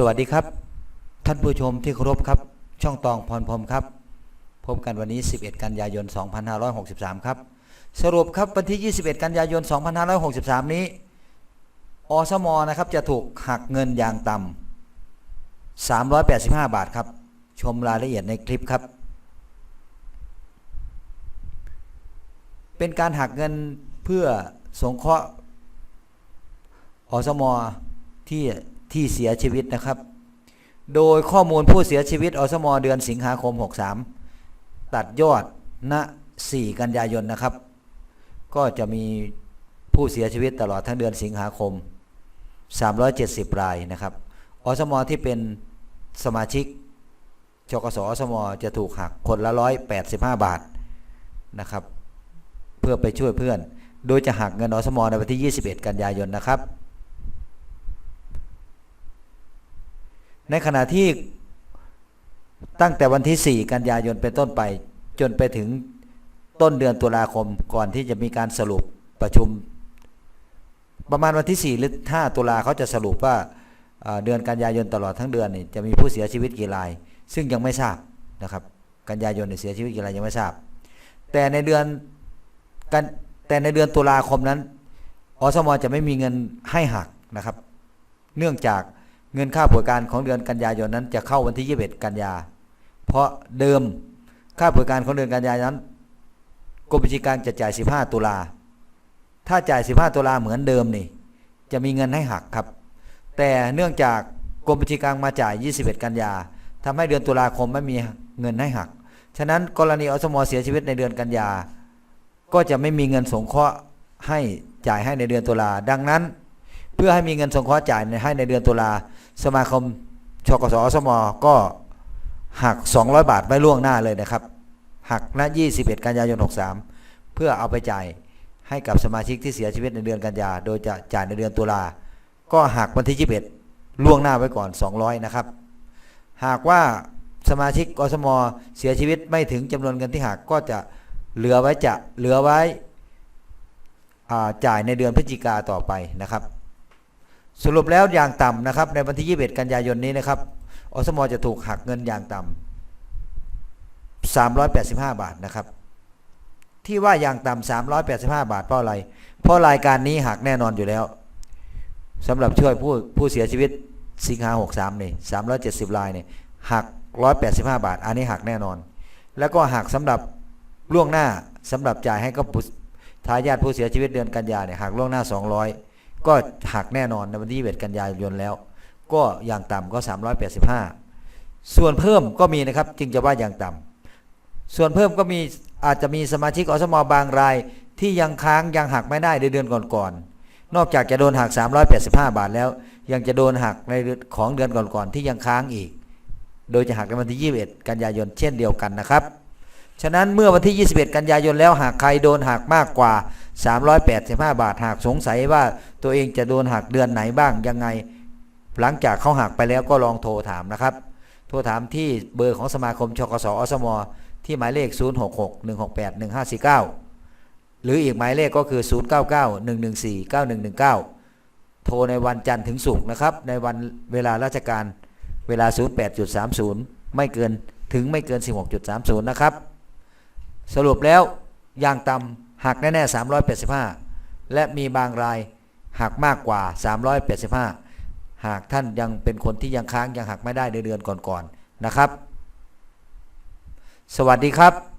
สวัสดีครับ ท่านผู้ชมที่เคารพครับ ช่องตองพรพรมครับ พบกันวันนี้ 11 กันยายน 2563 ครับ สรุปครับวันที่ 21 กันยายน 2563 นี้ อสมนะครับจะถูกหักเงินอย่างต่ำ385 บาทครับ ชมรายละเอียดในคลิปครับ เป็นการหักเงินเพื่อสงเคราะห์อสมที่ ที่เสียชีวิตนะครับ โดยข้อมูลผู้เสียชีวิตอสมเดือนสิงหาคม 63 ตัดยอดณ4กันยายนนะครับ ก็จะมีผู้เสียชีวิตตลอดทั้งเดือนสิงหาคม 370 รายนะครับอสมที่เป็นสมาชิกจกสอสมจะถูกหักคนละ 185 บาทนะครับ เพื่อไปช่วยเพื่อน โดยจะหักเงินอสมในวันที่ 21 กันยายนนะครับ ในขณะที่ตั้งแต่วันที่ 4 กันยายนเป็นต้นไป จนไปถึงต้นเดือนตุลาคมก่อนที่จะมีการสรุปประชุม ประมาณวันที่ 4 หรือ 5 ตุลาเขาจะสรุปว่าเดือนกันยายนตลอดทั้งเดือนนี่จะมีผู้เสียชีวิตกี่ราย ซึ่งยังไม่ทราบนะครับ กันยายนเนี่ยเสียชีวิตกี่รายยังไม่ทราบ แต่ในเดือนกันแต่ในเดือนตุลาคมนั้นอสมจะไม่มีเงินให้หักนะครับ เนื่องจาก เงินค่าป่วการของเดือนกันยายนนั้น จะเข้าวันที่ 21 กันยา เพราะเดิมค่าป่วการของเดือนกันยายนนั้นกรมบัญชีกลางจะจ่าย 15 ตุลา ถ้าจ่าย 15 ตุลาเหมือนเดิมนี่ จะมีเงินให้หักครับ แต่เนื่องจากกรมบัญชีกลางมาจ่าย 21 กันยาทำให้เดือนตุลาคมไม่มีเงินให้หัก ฉะนั้นกรณีอสมอเสียชีวิตในเดือนกันยา ก็จะไม่มีเงินสงเคราะห์ให้จ่ายให้ในเดือนตุลา ดังนั้น เพื่อให้มีเงินสงเคราะห์จ่ายให้ในเดือนตุลาสมาคมชกสอสมก็หัก 200 บาทไว้ล่วงหน้าเลยนะครับ หักณ21 กันยายน 63 เพื่อเอาไปจ่ายให้กับสมาชิกที่เสียชีวิตในเดือนกันยา โดยจะจ่ายในเดือนตุลา ก็หักวันที่ 21 ล่วงหน้าไว้ก่อน 200 นะครับ หากว่าสมาชิกอสมเสียชีวิตไม่ถึงจำนวนเงินที่หักก็จะเหลือไว้จะเหลือไว้จ่ายในเดือนพฤศจิกาต่อไปนะครับ สรุปแล้วอย่างต่ำนะครับ ในวันที่ 21 กันยายนนี้นะครับอสมจะถูกหักเงินอย่างต่ำ385 บาทนะครับ ที่ว่าอย่างต่ำ385 บาทเพราะอะไร เพราะรายการนี้หักแน่นอนอยู่แล้วสำหรับช่วยผู้ผู้เสียชีวิตสิงหา63นี่370รายเนี่ยหัก 185 บาท อันนี้หักแน่นอน แล้วก็หักสำหรับล่วงหน้าสำหรับจ่ายให้กับทายาทผู้เสียชีวิตเดือนกันยาเนี่ยหักล่วงหน้า 200 ก็หักแน่นอนในวันที่21กันยายนแล้ว ก็อย่างต่ำก็ 385 ส่วนเพิ่มก็มีนะครับจึงจะว่าอย่างต่ำส่วนเพิ่มก็มีอาจจะมีสมาชิกอสมบางรายที่ยังค้างยังหักไม่ได้ในเดือนก่อนๆ นอกจากจะโดนหัก 385 บาทแล้ว ยังจะโดนหักในของเดือนก่อนๆที่ยังค้างอีก โดยจะหักในวันที่ 21 กันยายนเช่นเดียวกันนะครับ ฉะนั้นเมื่อวันที่ 21 กันยายนแล้วหากใครโดนหักมากกว่า 385 บาทหากสงสัยว่าตัวเองจะโดนหักเดือนไหนบ้างยังไง หลังจากเขาหักไปแล้วก็ลองโทรถามนะครับ โทรถามที่เบอร์ของสมาคมชกสอสมที่หมายเลข 0661681549 หรืออีกหมายเลขก็คือ 0991149119 โทรในวันจันทร์ถึงศุกร์นะครับ ในวันเวลาราชการเวลา 08.30 ไม่เกินถึงไม่เกิน 16.30 นะครับ สรุปแล้วอย่างต่ำหักแน่ๆ385 และมีบางรายหักมากกว่า 385 หากท่านยังเป็นคนที่ยังค้างยังหักไม่ได้ในเดือนก่อนๆนะครับ สวัสดีครับ